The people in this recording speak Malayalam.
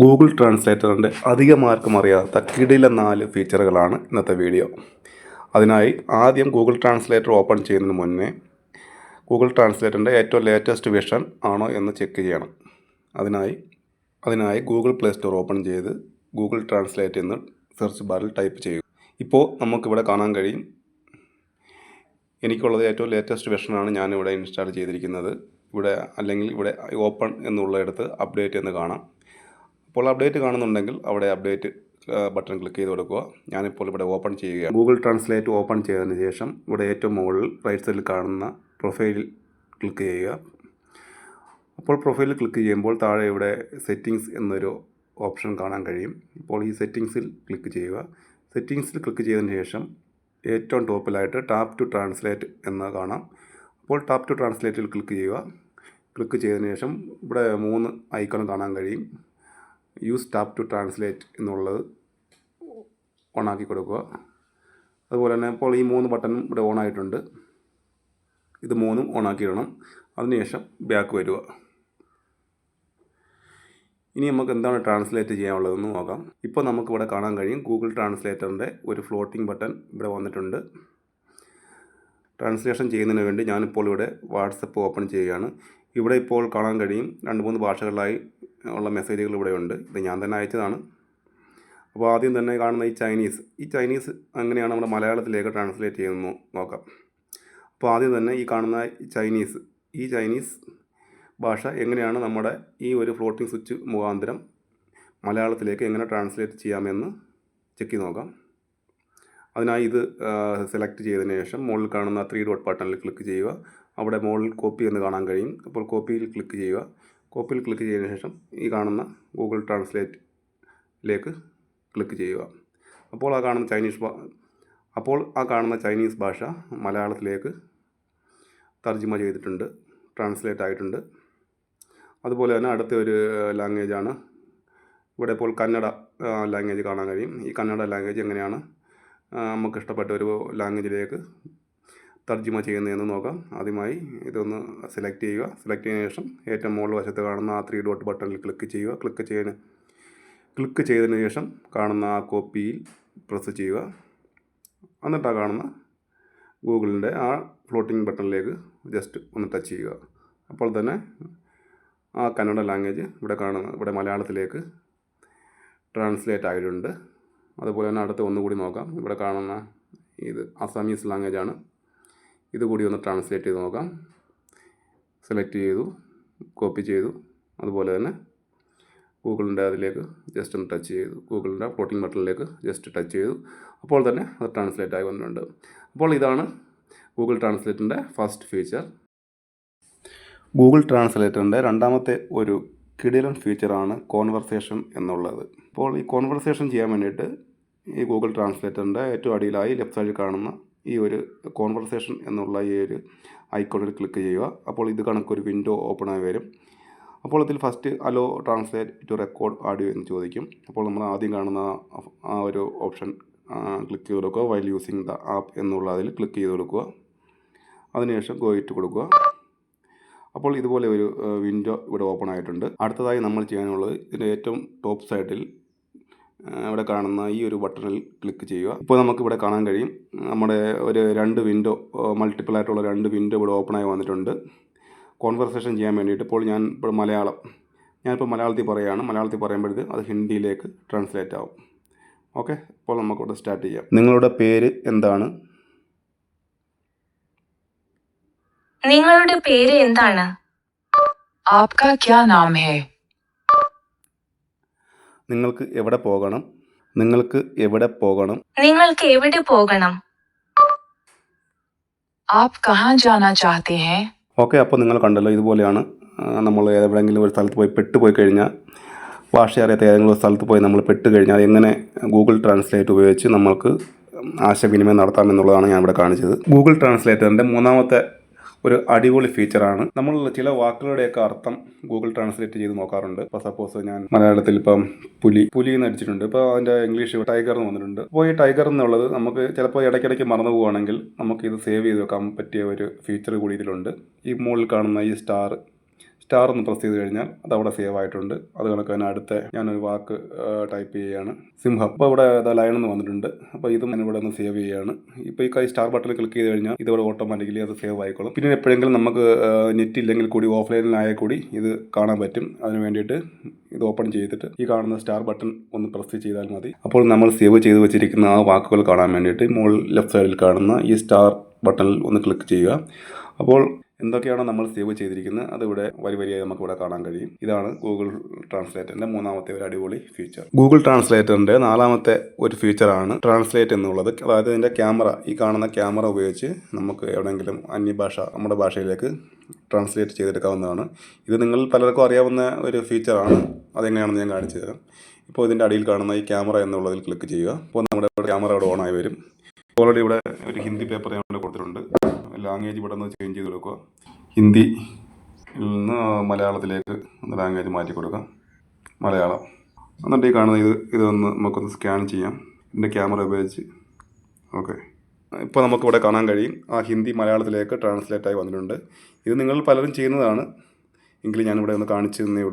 ഗൂഗിൾ ട്രാൻസ്ലേറ്ററിന്റെ അധികമാർക്കും അറിയാത്ത കിടില നാല് ഫീച്ചറുകളാണ് ഇന്നത്തെ വീഡിയോ അതിനായി ആദ്യം ഗൂഗിൾ ട്രാൻസ്ലേറ്റർ ഓപ്പൺ ചെയ്യുന്നതിന് മുന്നേ ഗൂഗിൾ ട്രാൻസ്ലേറ്ററിന്റെ ഏറ്റവും ലേറ്റസ്റ്റ് വെർഷൻ ആണോ എന്ന് ചെക്ക് ചെയ്യണം. അതിനായി അതിനായി ഗൂഗിൾ പ്ലേ സ്റ്റോർ ഓപ്പൺ ചെയ്ത് ഗൂഗിൾ ട്രാൻസ്ലേറ്റ് എന്ന് സെർച്ച് ബാറിൽ ടൈപ്പ് ചെയ്യുക. ഇപ്പോൾ നമുക്കിവിടെ കാണാൻ കഴിയും. എനിക്കുള്ളത് ഏറ്റവും ലേറ്റസ്റ്റ് വെർഷനാണ് ഞാനിവിടെ ഇൻസ്റ്റാൾ ചെയ്തിരിക്കുന്നത്. ഇവിടെ അല്ലെങ്കിൽ ഇവിടെ ഓപ്പൺ എന്നുള്ളിടത്ത് അപ്ഡേറ്റ് എന്ന് കാണാം. അപ്പോൾ അപ്ഡേറ്റ് കാണുന്നുണ്ടെങ്കിൽ അവിടെ അപ്ഡേറ്റ് ബട്ടൺ ക്ലിക്ക് ചെയ്ത് കൊടുക്കുക. ഞാനിപ്പോൾ ഇവിടെ ഓപ്പൺ ചെയ്യുകയാണ്. ഗൂഗിൾ ട്രാൻസ്ലേറ്റ് ഓപ്പൺ ചെയ്തതിന് ശേഷം ഇവിടെ ഏറ്റവും മുകളിൽ റൈറ്റ് സൈഡിൽ കാണുന്ന പ്രൊഫൈലിൽ ക്ലിക്ക് ചെയ്യുക. അപ്പോൾ പ്രൊഫൈലിൽ ക്ലിക്ക് ചെയ്യുമ്പോൾ താഴെ ഇവിടെ സെറ്റിങ്സ് എന്നൊരു ഓപ്ഷൻ കാണാൻ കഴിയും. ഇപ്പോൾ ഈ സെറ്റിങ്സിൽ ക്ലിക്ക് ചെയ്യുക. സെറ്റിങ്സിൽ ക്ലിക്ക് ചെയ്തതിന് ശേഷം ഏറ്റവും ടോപ്പിലായിട്ട് ടാപ്പ് ടു ട്രാൻസ്ലേറ്റ് എന്ന് കാണാം. അപ്പോൾ ടാപ്പ് ടു ട്രാൻസ്ലേറ്റിൽ ക്ലിക്ക് ചെയ്യുക. ക്ലിക്ക് ചെയ്തതിന് ശേഷം ഇവിടെ മൂന്ന് ഐക്കൺ കാണാൻ കഴിയും. യൂസ് ടാപ്പ് ടു ട്രാൻസ്ലേറ്റ് എന്നുള്ളത് ഓണാക്കി കൊടുക്കുക. അതുപോലെ തന്നെ ഇപ്പോൾ ഈ മൂന്ന് ബട്ടണും ഇവിടെ ഓൺ ആയിട്ടുണ്ട്. ഇത് മൂന്നും ഓണാക്കി ആക്കിയിടണം അതിനുശേഷം ബാക്ക് വരിക. ഇനി നമുക്ക് എന്താണ് ട്രാൻസ്ലേറ്റ് ചെയ്യാനുള്ളതെന്ന് നോക്കാം. ഇപ്പോൾ നമുക്കിവിടെ കാണാൻ കഴിയും ഗൂഗിൾ ട്രാൻസ്ലേറ്ററിന്റെ ഒരു ഫ്ലോട്ടിംഗ് ബട്ടൺ ഇവിടെ വന്നിട്ടുണ്ട്. ട്രാൻസ്ലേഷൻ ചെയ്യുന്നതിന് വേണ്ടി ഞാനിപ്പോൾ ഇവിടെ വാട്സപ്പ് ഓപ്പൺ ചെയ്യുകയാണ്. ഇവിടെ ഇപ്പോൾ കാണാൻ കഴിയും. രണ്ട് മൂന്ന് ഭാഷകളിലായി ഉള്ള മെസ്സേജുകൾ ഇവിടെ ഉണ്ട്. ഇത് ഞാൻ തന്നെ അയച്ചതാണ്. അപ്പോൾ ആദ്യം തന്നെ കാണുന്ന ഈ ചൈനീസ്. ഈ ചൈനീസ് എങ്ങനെയാണ് നമ്മുടെ മലയാളത്തിലേക്ക് ട്രാൻസ്ലേറ്റ് ചെയ്യുന്നു നോക്കാം. അപ്പോൾ ആദ്യം തന്നെ ഈ കാണുന്ന ചൈനീസ്. ഈ ചൈനീസ് ഭാഷ എങ്ങനെയാണ് നമ്മുടെ ഈ ഒരു ഫ്ലോട്ടിംഗ് സ്വിച്ച് മുഖാന്തരം മലയാളത്തിലേക്ക് എങ്ങനെ ട്രാൻസ്ലേറ്റ് ചെയ്യാമെന്ന് ചെക്ക് ചെയ്ത് നോക്കാം. അതിനായി ഇത് സെലക്ട് ചെയ്തതിന് ശേഷം മുകളിൽ കാണുന്ന ത്രീ ഡോട്ട് ബട്ടണിൽ ക്ലിക്ക് ചെയ്യുക. അവിടെ മുകളിൽ കോപ്പി എന്ന് കാണാൻ കഴിയും. അപ്പോൾ കോപ്പിയിൽ ക്ലിക്ക് ചെയ്യുക. കോപ്പിയിൽ ക്ലിക്ക് ചെയ്തതിന് ശേഷം ഈ കാണുന്ന ഗൂഗിൾ ട്രാൻസ്ലേറ്റിലേക്ക് ക്ലിക്ക് ചെയ്യുക. അപ്പോൾ ആ കാണുന്ന ചൈനീസ് അപ്പോൾ ആ കാണുന്ന ചൈനീസ് ഭാഷ മലയാളത്തിലേക്ക് തർജിമ ചെയ്തിട്ടുണ്ട്. ട്രാൻസ്ലേറ്റ് ആയിട്ടുണ്ട്. അതുപോലെ തന്നെ അടുത്ത ഒരു ലാംഗ്വേജാണ് ഇവിടെ ഇപ്പോൾ കന്നഡ ലാംഗ്വേജ് കാണാൻ കഴിയും. ഈ കന്നഡ ലാംഗ്വേജ് എങ്ങനെയാണ്? നമുക്ക് ഇഷ്ടപ്പെട്ട ഒരു ലാംഗ്വേജിലേക്ക് തർജിമ ചെയ്യുന്നതെന്ന് നോക്കാം. ആദ്യമായി ഇതൊന്ന് സെലക്ട് ചെയ്യുക. സെലക്ട് ചെയ്തതിനു ശേഷം ഏറ്റവും മുകളിൽ വശത്ത് കാണുന്ന ആ ത്രീ ഡോട്ട് ബട്ടണിൽ ക്ലിക്ക് ചെയ്യുക. ക്ലിക്ക് ചെയ്യുന്ന ക്ലിക്ക് ചെയ്തതിന് ശേഷം കാണുന്ന ആ കോപ്പിയിൽ പ്രസ് ചെയ്യുക. എന്നിട്ട് ആ കാണുന്ന ഗൂഗിളിന്റെ ആ ഫ്ലോട്ടിംഗ് ബട്ടണിലേക്ക് ജസ്റ്റ് ഒന്ന് ടച്ച് ചെയ്യുക. അപ്പോൾ തന്നെ ആ കന്നഡ ലാംഗ്വേജ് ഇവിടെ കാണുന്ന ഇവിടെ മലയാളത്തിലേക്ക് ട്രാൻസ്ലേറ്റ് ആയിട്ടുണ്ട്. അതുപോലെ തന്നെ അടുത്ത് ഒന്നുകൂടി നോക്കാം. ഇവിടെ കാണുന്ന ഇത് അസാമീസ് ലാംഗ്വേജാണ് ഇതുകൂടി ഒന്ന് ട്രാൻസ്ലേറ്റ് ചെയ്ത് നോക്കാം. സെലക്ട് ചെയ്തു കോപ്പി ചെയ്തു. അതുപോലെ തന്നെ ഗൂഗിളിന്റെ അതിലേക്ക് ജസ്റ്റ് ഒന്ന് ടച്ച് ചെയ്തു. ഗൂഗിളിന്റെ ഫ്ലോട്ടിംഗ് ബട്ടണിലേക്ക് ജസ്റ്റ് ടച്ച് ചെയ്തു. അപ്പോൾ തന്നെ അത് ട്രാൻസ്ലേറ്റ് ആയി വന്നിട്ടുണ്ട്. അപ്പോൾ ഇതാണ് ഗൂഗിൾ ട്രാൻസ്ലേറ്ററിന്റെ ഫസ്റ്റ് ഫീച്ചർ ഗൂഗിൾ ട്രാൻസ്ലേറ്ററിന്റെ രണ്ടാമത്തെ ഒരു കിടിലൻ ഫീച്ചറാണ് കോൺവെർസേഷൻ എന്നുള്ളത്. അപ്പോൾ ഈ കോൺവെർസേഷൻ ചെയ്യാൻ വേണ്ടിയിട്ട് ഈ ഗൂഗിൾ ട്രാൻസ്ലേറ്ററിന്റെ ഏറ്റവും അടിയിലായി ലെഫ്റ്റ് സൈഡിൽ കാണുന്ന ഈ ഒരു കോൺവെർസേഷൻ എന്നുള്ള ഈ ഒരു ഐക്കോണിൽ ക്ലിക്ക് ചെയ്യുക. അപ്പോൾ ഇത് കണക്കൊരു വിൻഡോ ഓപ്പൺ ആയി വരും. അപ്പോൾ ഇതിൽ first allow translate to record audio എന്ന് ചോദിക്കും. അപ്പോൾ നമ്മൾ ആദ്യം കാണുന്ന ആ ഒരു ഓപ്ഷൻ ക്ലിക്ക് ചെയ്ത് കൊടുക്കുക. വൈൽ യൂസിങ് ദ ആപ്പ് എന്നുള്ള അതിൽ ക്ലിക്ക് ചെയ്ത് കൊടുക്കുക. അതിനുശേഷം ഗോ ഇട്ട് കൊടുക്കുക. അപ്പോൾ ഇതുപോലെ ഒരു വിൻഡോ ഇവിടെ ഓപ്പൺ ആയിട്ടുണ്ട്. അടുത്തതായി നമ്മൾ ചെയ്യാനുള്ളത് ഇതിന്റെ ഏറ്റവും ടോപ്പ് സൈഡിൽ ഇവിടെ കാണുന്ന ഈ ഒരു ബട്ടണിൽ ക്ലിക്ക് ചെയ്യുക. ഇപ്പോൾ നമുക്കിവിടെ കാണാൻ കഴിയും. നമ്മുടെ ഒരു രണ്ട് വിൻഡോ മൾട്ടിപ്പിൾ ആയിട്ടുള്ള രണ്ട് വിൻഡോ ഇവിടെ ഓപ്പണായി വന്നിട്ടുണ്ട്. കോൺവെർസേഷൻ ചെയ്യാൻ വേണ്ടിയിട്ട് ഇപ്പോൾ ഞാൻ ഇപ്പോൾ മലയാളം ഞാനിപ്പോൾ മലയാളത്തിൽ പറയുകയാണ്. മലയാളത്തിൽ പറയുമ്പോഴത്തേക്ക് അത് ഹിന്ദിയിലേക്ക് ട്രാൻസ്ലേറ്റ് ആവും. ഓക്കെ അപ്പോൾ നമുക്കിവിടെ സ്റ്റാർട്ട് ചെയ്യാം. നിങ്ങളുടെ പേര് എന്താണ്? നിങ്ങളുടെ പേര് എന്താണ്? ആപ്കാ ക്യാ നാം ഹേ നിങ്ങൾക്ക് എവിടെ പോകണം? നിങ്ങൾക്ക് എവിടെ പോകണം? നിങ്ങൾക്ക് എവിടെ പോകണം? ആപ് കഹാ ജാനാ ചാഹത്തെ ഹേ ഓക്കെ അപ്പോൾ നിങ്ങൾ കണ്ടല്ലോ ഇതുപോലെയാണ് നമ്മൾ എവിടെയെങ്കിലും ഒരു സ്ഥലത്ത് പോയി പെട്ടുപോയി കഴിഞ്ഞാൽ ഭാഷ അറിയാത്ത ഏതെങ്കിലും ഒരു സ്ഥലത്ത് പോയി നമ്മൾ പെട്ട് കഴിഞ്ഞാൽ എങ്ങനെ ഗൂഗിൾ ട്രാൻസ്ലേറ്റ് ഉപയോഗിച്ച് നമ്മൾക്ക് ആശയവിനിമയം നടത്താം എന്നുള്ളതാണ് ഞാൻ ഇവിടെ കാണിച്ചത്. ഗൂഗിൾ ട്രാൻസ്ലേറ്ററിന്റെ മൂന്നാമത്തെ ഒരു അടിപൊളി ഫീച്ചറാണ് നമ്മൾ ചില വാക്കുകളുടെയൊക്കെ അർത്ഥം ഗൂഗിൾ ട്രാൻസ്ലേറ്റ് ചെയ്ത് നോക്കാറുണ്ട്. ഇപ്പൊ സപ്പോസ് ഞാൻ മലയാളത്തിൽ ഇപ്പം പുലി പുലി എന്ന് അടിച്ചിട്ടുണ്ട്. ഇപ്പൊ അതിന്റെ ഇംഗ്ലീഷ് ടൈഗർ എന്ന് വന്നിട്ടുണ്ട്. അപ്പോൾ ഈ ടൈഗർ എന്നുള്ളത് നമുക്ക് ചിലപ്പോൾ ഇടയ്ക്കിടയ്ക്ക് മറന്നു പോവുകയാണെങ്കിൽ നമുക്ക് ഇത് സേവ് ചെയ്ത് വെക്കാൻ പറ്റിയ ഒരു ഫീച്ചർ കൂടി ഇതിലുണ്ട്. ഈ മുകളിൽ കാണുന്ന ഈ സ്റ്റാർ സ്റ്റാർ ഒന്ന് പ്രസ് ചെയ്ത് കഴിഞ്ഞാൽ അത് അവിടെ സേവ് ആയിട്ടുണ്ട്. അത് കണക്ക് തന്നെ അടുത്ത ഞാനൊരു വാക്ക് ടൈപ്പ് ചെയ്യുകയാണ്. സിംഹം. അപ്പോൾ ഇവിടെ ലയൺ എന്ന് വന്നിട്ടുണ്ട്. അപ്പോൾ ഇതും ഞാൻ ഇവിടെ ഒന്ന് സേവ് ചെയ്യുകയാണ്. ഇപ്പോൾ ഈ സ്റ്റാർ ബട്ടൺ ക്ലിക്ക് ചെയ്ത് കഴിഞ്ഞാൽ ഇതോടെ ഓട്ടോമാറ്റിക്കലി അത് സേവ് ആയിക്കോളും. പിന്നെ എപ്പോഴെങ്കിലും നമുക്ക് നെറ്റ് ഇല്ലെങ്കിൽ കൂടി ഓഫ്ലൈനിലായാൽ കൂടി ഇത് കാണാൻ പറ്റും. അതിന് വേണ്ടിയിട്ട് ഇത് ഓപ്പൺ ചെയ്തിട്ട് ഈ കാണുന്ന സ്റ്റാർ ബട്ടൺ ഒന്ന് പ്രസ് ചെയ്താൽ മതി. അപ്പോൾ നമ്മൾ സേവ് ചെയ്ത് വെച്ചിരിക്കുന്ന ആ വാക്കുകൾ കാണാൻ വേണ്ടിയിട്ട് മുകളിൽ ലെഫ്റ്റ് സൈഡിൽ കാണുന്ന ഈ സ്റ്റാർ ബട്ടണിൽ ഒന്ന് ക്ലിക്ക് ചെയ്യുക. അപ്പോൾ എന്തൊക്കെയാണോ നമ്മൾ സേവ് ചെയ്തിരിക്കുന്നത് അതിവിടെ വരി വരിയായി നമുക്കിവിടെ കാണാൻ കഴിയും. ഇതാണ് ഗൂഗിൾ ട്രാൻസ്ലേറ്ററിന്റെ മൂന്നാമത്തെ ഒരു അടിപൊളി ഫീച്ചർ ഗൂഗിൾ ട്രാൻസ്ലേറ്ററിന്റെ നാലാമത്തെ ഒരു ഫീച്ചറാണ് ട്രാൻസ്ലേറ്റ് എന്നുള്ളത്. അതായത് ഇതിന്റെ ക്യാമറ ഈ കാണുന്ന ക്യാമറ ഉപയോഗിച്ച് നമുക്ക് എവിടെയെങ്കിലും അന്യഭാഷ നമ്മുടെ ഭാഷയിലേക്ക് ട്രാൻസ്ലേറ്റ് ചെയ്തെടുക്കാവുന്നതാണ്. ഇത് നിങ്ങൾ പലർക്കും അറിയാവുന്ന ഒരു ഫീച്ചറാണ് അതെങ്ങനെയാണെന്ന് ഞാൻ കാണിച്ചു തരാം. ഇപ്പോൾ ഇതിന്റെ അടിയിൽ കാണുന്ന ഈ ക്യാമറ എന്നുള്ളതിൽ ക്ലിക്ക് ചെയ്യുക. അപ്പോൾ നമ്മുടെ ക്യാമറ ഇവിടെ ആയി വരും. ഓൾറെഡി ഇവിടെ ഒരു ഹിന്ദി പേപ്പർ ഞാൻ കൊടുത്തിട്ടുണ്ട്. ലാംഗ്വേജ് ഇവിടെ നിന്ന് ചേഞ്ച് ചെയ്ത് കൊടുക്കുക. ഹിന്ദി നിന്ന് മലയാളത്തിലേക്ക് ഒന്ന് ലാംഗ്വേജ് മാറ്റി കൊടുക്കാം മലയാളം. എന്നിട്ട് ഈ കാണുന്ന ഇത് ഇതൊന്ന് നമുക്കൊന്ന് സ്കാൻ ചെയ്യാം. എന്റെ ക്യാമറ ഉപയോഗിച്ച്. ഓക്കെ ഇപ്പോൾ നമുക്കിവിടെ കാണാൻ കഴിയും. ആ ഹിന്ദി മലയാളത്തിലേക്ക് ട്രാൻസ്ലേറ്റ് ആയി വന്നിട്ടുണ്ട്. ഇത് നിങ്ങൾ പലരും ചെയ്യുന്നതാണ്. എങ്കിലും ഞാനിവിടെ ഒന്ന് കാണിച്ചു തന്നേ ഉള്ളൂ.